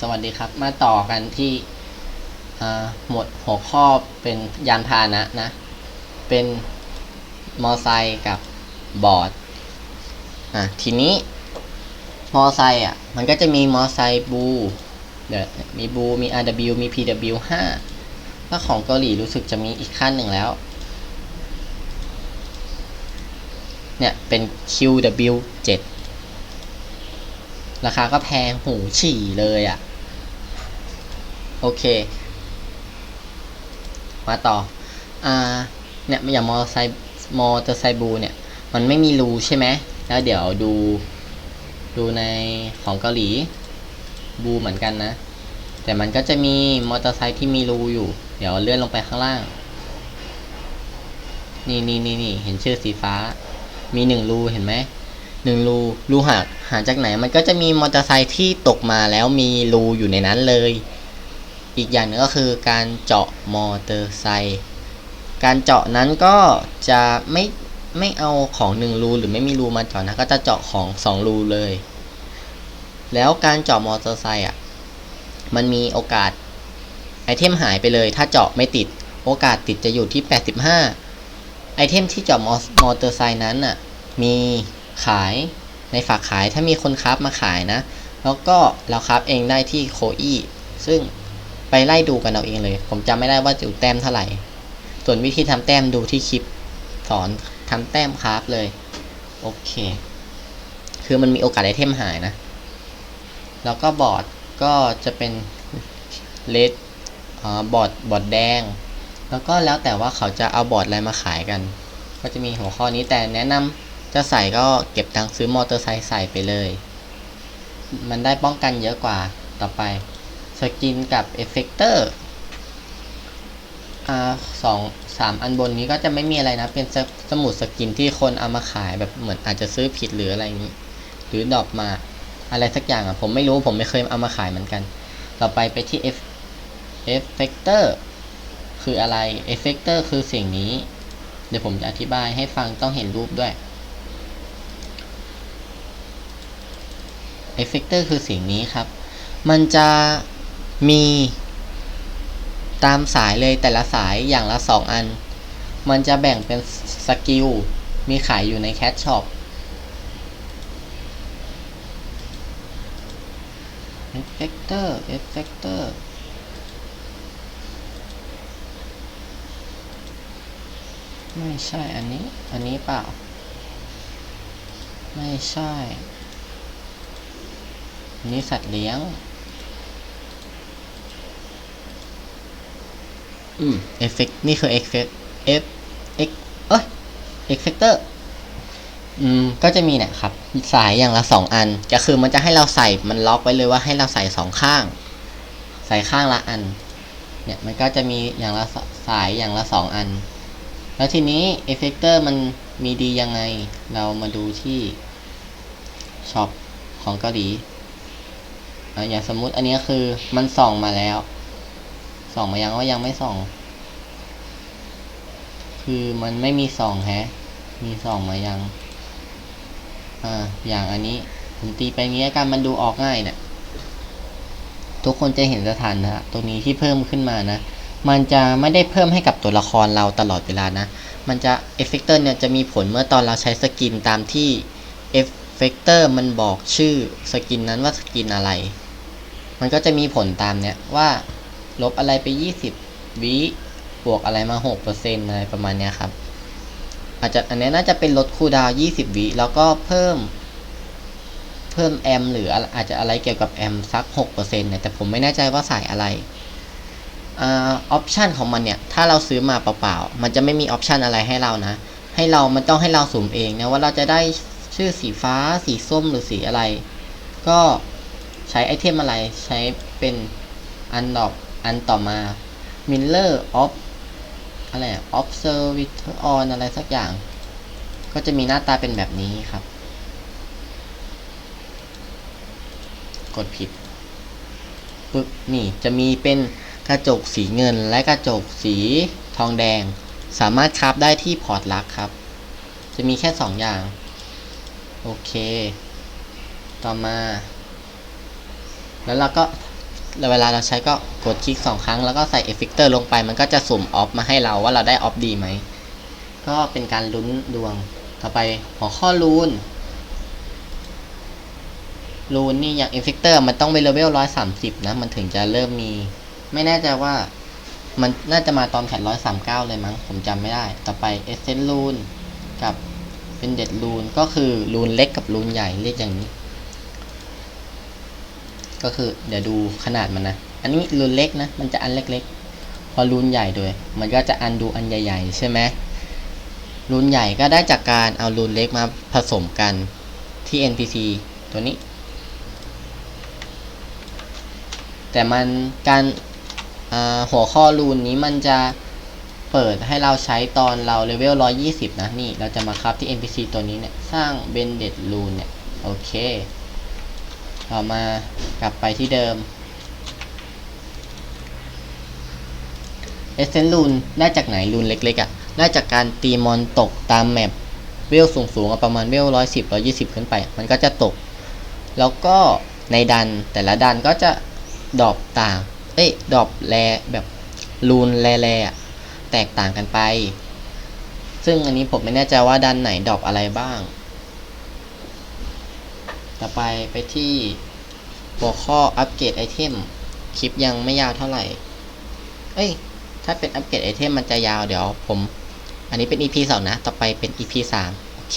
สวัสดีครับ มาต่อกันที่หมวดหัวข้อเป็นยานพาหนะนะ เป็นมอไซค์กับบอร์ดอะทีนี้มอไซค์อะ มันก็จะมีมอไซค์บูเดี๋ยวมีบูมี RW มี PW 5 ถ้าของเกาหลีรู้สึกจะมีอีกขั้นหนึ่งแล้ว เนี่ย เป็น QW 7 ราคาก็แพงหูฉี่เลยอะ่ะ โอเค มาต่อ อ่า เนี่ยอย่างมอเตอร์ไซค์มอเตอร์ไซค์บูเนี่ย มันไม่มีรูใช่ไหม แล้วเดี๋ยวดู ดูในของเกาหลี บูเหมือนกันนะ แต่มันก็จะมีมอเตอร์ไซค์ที่มีรูอยู่ เดี๋ยวเลื่อนลงไปข้างล่าง นี่นี่นี่นี่เห็นชื่อสีฟ้า มีหนึ่งรูเห็นไหม หนึ่งรูรูหาหาจากไหนมันก็จะมีมอเตอร์ไซค์ที่ตกมาแล้วมีรูอยู่ในนั้นเลย อีกอย่างหนึงก็คือการเจาะมอเตอร์ไซค์การเจาะนั้นก็จะไม่ไม่เอาของหนึ่งรูหรือไม่มีรูมาเจาะนะก็จะเจาะของสองรูเลย แล้วการเจาะมอเตอร์ไซค์อะมันมีโอกาสไอเทมหายไปเลย ถ้าเจาะไม่ติดโอกาสติดจะอยู่ที่ 85 ไอเทมที่เจาะมอเตอร์ไซค์นั้นอะมี ขายในฝากขายถ้ามีคนคราฟมาขายนะ แล้วก็เราคราฟเองได้ที่โคอีซึ่งไปไล่ดูกันเอาเองเลย ผมจำไม่ได้ว่าอยู่แต้มเท่าไหร่ ส่วนวิธีทำแต้มดูที่คลิปสอนทำแต้มคราฟเลย โอเค คือมันมีโอกาสไอเทมหายนะ แล้วก็บอร์ดก็จะเป็นเลดอ๋อบอร์ดบอร์ดแดง แล้วก็แล้วแต่ว่าเขาจะเอาบอร์ดอะไรมาขายกัน ก็จะมีหัวข้อนี้แต่แนะนำ จะใส่ก็เก็บตังค์ซื้อมอเตอร์ไซค์ใส่ไปเลย มันได้ป้องกันเยอะกว่าต่อไป สกินกับเอฟเฟกเตอร์สองสามอันบนนี้ก็จะไม่มีอะไรนะ เป็นสสมุดสกินที่คนเอามาขายแบบเหมือนอาจจะซื้อผิดหรืออะไรนี้ หรือดรอปมาอะไรสักอย่างอะ ผมไม่รู้ผมไม่เคยเอามาขายเหมือนกัน ต่อไปไปที่ F Effector คืออะไร Effector คือสิ่งนี้ เดี๋ยวผมจะอธิบายให้ฟังต้องเห็นรูปด้วย Effector คือสิ่งนี้ครับ มันจะมีตามสายเลยแต่ละสายอย่างละ 2 อัน มันจะแบ่งเป็นสกิล มีขายอยู่ในแคชช็อป Effector Effector ไม่ใช่อันนี้ อันนี้เปล่า ไม่ใช่ นนี้สัตว์เลี้ยง อืมเอฟเฟกนี่คือเอฟเฟกเอฟเอ็กเอ้ยเอฟเฟกเตอร์อืมก็จะมีเนี่ยครับ สายอย่างละสองอันก็คือมันจะให้เราใส่มันล็อกไว้เลยว่าให้เราใส่สองข้าง ใส่ข้างละอัน เนี่ยมันก็จะมีอย่างละสายอย่างละสองอัน แล้วทีนี้เอฟเฟกเตอร์มันมีดียังไง เรามาดูที่ช็อปของเกาหลี อย่างสมมุติอันนี้คือมันส่องมาแล้ว ส่องมายังว่ายังไม่ส่อง คือมันไม่มีส่องแฮะ มีส่องมายัง อ่า อย่างอันนี้ผมตีไปงี้กันมันดูออกง่ายเนี่ยทุกคนจะเห็นสถานะตัวนี้ที่เพิ่มขึ้นมานะ มันจะไม่ได้เพิ่มให้กับตัวละครเราตลอดเวลานะ มันจะเอฟเฟกเตอร์เนี่ยจะมีผลเมื่อตอนเราใช้สกินตามที่ เฟกเตอร์มันบอกชื่อสกินนั้นว่าสกินอะไร มันก็จะมีผลตามเนี้ยว่า ลบอะไรไป 20วิบวกอะไรมา 6%อะไรประมาณเนี้ยครับ อาจจะอันนี้น่าจะเป็นลดคูดาว 20วิแล้วก็เพิ่ม เพิ่มแอมหรืออาจจะอะไรเกี่ยวกับแอมสัก 6%เนี่ยแต่ผมไม่แน่ใจว่าใสายอะไรออปชันของมันเนี่ย ถ้าเราซื้อมาเปล่าๆ มันจะไม่มีออปชันอะไรให้เรานะ ให้เรามันต้องให้เราสุ่มเองนะว่าเราจะได้ ชื่อสีฟ้า สีส้มหรือสีอะไร ก็ใช้ไอเทมอะไรใช้เป็นอันดอกอันต่อมา Miller of อะไร Observator on อะไรสักอย่าง ก็จะมีหน้าตาเป็นแบบนี้ครับ กดผิดปึ๊บนี่จะมีเป็นกระจกสีเงินและกระจกสีทองแดง สามารถคราฟได้ที่พอร์ตลักครับ จะมีแค่ 2 อย่าง โอเค ต่อมา แล้วเราก็เวลาเราใช้ก็กดคลิกสองครั้งแล้วก็ใส่เอฟเฟกเตอร์ลงไป มันก็จะสุ่มออฟมาให้เราว่าเราได้ออฟดีไหม ก็เป็นการลุ้นดวง ต่อไปหัวข้อรูนรูนนี่อย่างเอฟเฟกเตอร์มันต้องเป็นเลเวลร้อยสามสิบนะ มันถึงจะเริ่มมี ไม่แน่ใจว่ามันน่าจะมาตอนแพทร้อยสามเก้าเลยมั้ง ผมจำไม่ได้ ต่อไปเอเซนรูนกับ เป็นเด็ดรูนก็คือรูนเล็กกับรูนใหญ่เรียกอย่างนี้ ก็คือเดี๋ยวดูขนาดมันนะ อันนี้รูนเล็กนะ มันจะอันเล็กๆ พอรูนใหญ่ด้วย มันก็จะอันดูอันใหญ่ ๆ ใช่ไหมรูนใหญ่ก็ได้จากการเอารูนเล็กมาผสมกันที่ NPC ตัวนี้ แต่มันการาหัวข้อรูนนี้มันจะ เปิดให้เราใช้ตอนเราเลเวล 120 นะ นี่เราจะมาครับที่ NPC ตัวนี้เนี่ย สร้างเบนเด็ดรูนเนี่ย โอเคต่อมากลับไปที่เดิมเอเซนรูนได้จากไหนรูนเล็กๆอะ่ะ ได้จากการตีมอนตกตามแมปเวลสูงๆประมาณเวลร้อยสิบร้อยี่สิบขึ้นไป มันก็จะตก แล้วก็ในดันแต่ละดันก็จะดรอปต่าง เอ้ยดรอปแรแบบรูนแร่ๆอะ แตกต่างกันไป ซึ่งอันนี้ผมไม่แน่ใจว่าดันไหนดรอปอะไรบ้าง ต่อไปไปที่หัวข้ออัปเกรดไอเทมคลิปยังไม่ยาวเท่าไหร่ เอ้ย ถ้าเป็นอัปเกรดไอเทมมันจะยาวเดี๋ยวผม อันนี้เป็น EP 2 นะ ต่อไปเป็น EP 3 โอเค